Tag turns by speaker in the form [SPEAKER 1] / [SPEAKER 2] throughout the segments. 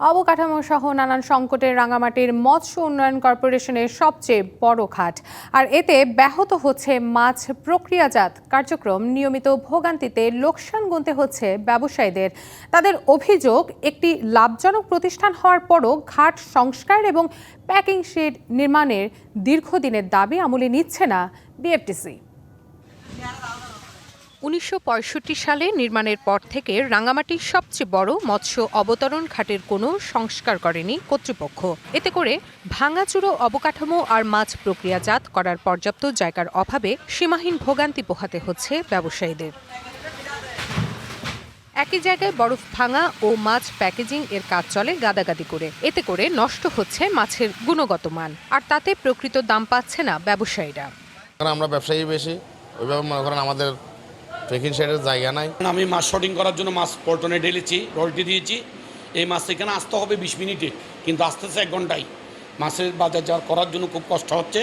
[SPEAKER 1] অবকাঠামো সহ নানান সংকটের রাঙামাটির মৎস্য উন্নয়ন কর্পোরেশনের সবচেয়ে বড় খাত। আর এতে ব্যাহত হচ্ছে মাছ প্রক্রিয়াজাত কার্যক্রম। নিয়মিত ভোগান্তিতে লোকসান গুনতে হচ্ছে ব্যবসায়ীদের। তাদের অভিযোগ, একটি লাভজনক প্রতিষ্ঠান হওয়ার পরও ঘাট সংস্কার এবং প্যাকিং শেড নির্মাণের দীর্ঘদিনের দাবি আমলে নিচ্ছে না বিএফটিসি উনিশশো পঁয়ষট্টি সালে নির্মাণের পর থেকে রাঙামাটির সবচেয়ে বড় মৎস্য অবতরণ ঘাটের কোনো সংস্কার করেনি কর্তৃপক্ষ। এতে করে ভাঙাচুরো অবকাঠামো আর মাছ প্রক্রিয়াজাত করার পর্যাপ্ত জায়গার অভাবে সীমাহীন ভোগান্তি পোহাতে হচ্ছে ব্যবসায়ীদের। একই জায়গায় বরফ ভাঙা ও মাছ প্যাকেজিং এর কাজ চলে গাদাগাদি করে। এতে করে নষ্ট হচ্ছে মাছের গুণগত মান, আর তাতে প্রকৃত দাম পাচ্ছে না ব্যবসায়ীরা।
[SPEAKER 2] আমরা ব্যবসায়ী বেশি, ওইভাবে মনে করেন আমাদের পেকিং সাইডের জায়গা নাই।
[SPEAKER 3] আমি মাছ শর্টিং করার জন্য মাছ পল্টনে ঢেলেছি রোলটি দিয়েছি। এই মাছ এখানে আসতে হবে বিশ মিনিটে কিন্তু আসতেছে এক ঘন্টায়। মাছের বাজার যা করার জন্য খুব কষ্ট হচ্ছে।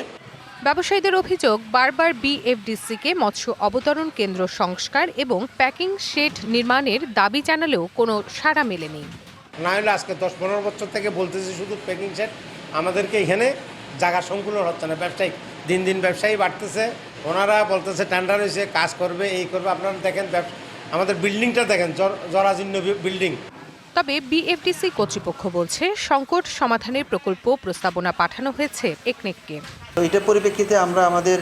[SPEAKER 1] ব্যবসায়ীদের অভিযোগ বারবার বিএফডিসিকে মৎস্য অবতরণ কেন্দ্র সংস্কার এবং প্যাকিং শেড নির্মাণের দাবি জানালেও কোনো সাড়া মেলেনি।
[SPEAKER 4] না হলে আজকে দশ পনেরো বছর থেকে বলতেছি শুধু প্যাকিং সেট আমাদেরকে এখানে জায়গা সংকুলন হচ্ছে না ব্যবসায়ী দিন দিন ব্যবসায়ী বাড়তেছে ওনারা বলতেছে টেন্ডার হয়েছে কাজ করবে এই করবে। আপনারা দেখেন আমাদের বিল্ডিংটা দেখেন জর- জরাজীর্ণ বিল্ডিং।
[SPEAKER 1] তবে বিএফডিসি কর্তৃপক্ষ বলছে সংকট সমাধানের প্রকল্প প্রস্তাবনা পাঠানো হয়েছে একনেককে।
[SPEAKER 5] তো এটার পরিপ্রেক্ষিতে আমরা আমাদের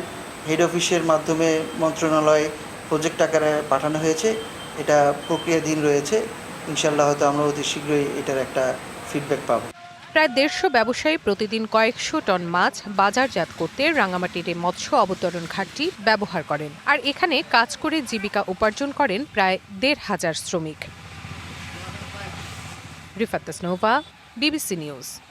[SPEAKER 5] হেড অফিসের মাধ্যমে মন্ত্রণালয়ে প্রজেক্ট আকারে পাঠানো হয়েছে। এটা প্রক্রিয়াধীন রয়েছে। ইনশাল্লাহ হয়তো আমরা অতি শীঘ্রই এটার একটা ফিডব্যাক পাবো।
[SPEAKER 1] প্রায় দেড়শো ব্যবসায়ী প্রতিদিন কয়েকশো টন মাছ বাজারজাত করতে রাঙামাটির মৎস্য অবতরণ ঘাটটি ব্যবহার করেন। আর এখানে কাজ করে জীবিকা উপার্জন করেন প্রায় দেড় হাজার শ্রমিক। Rifat BBC news.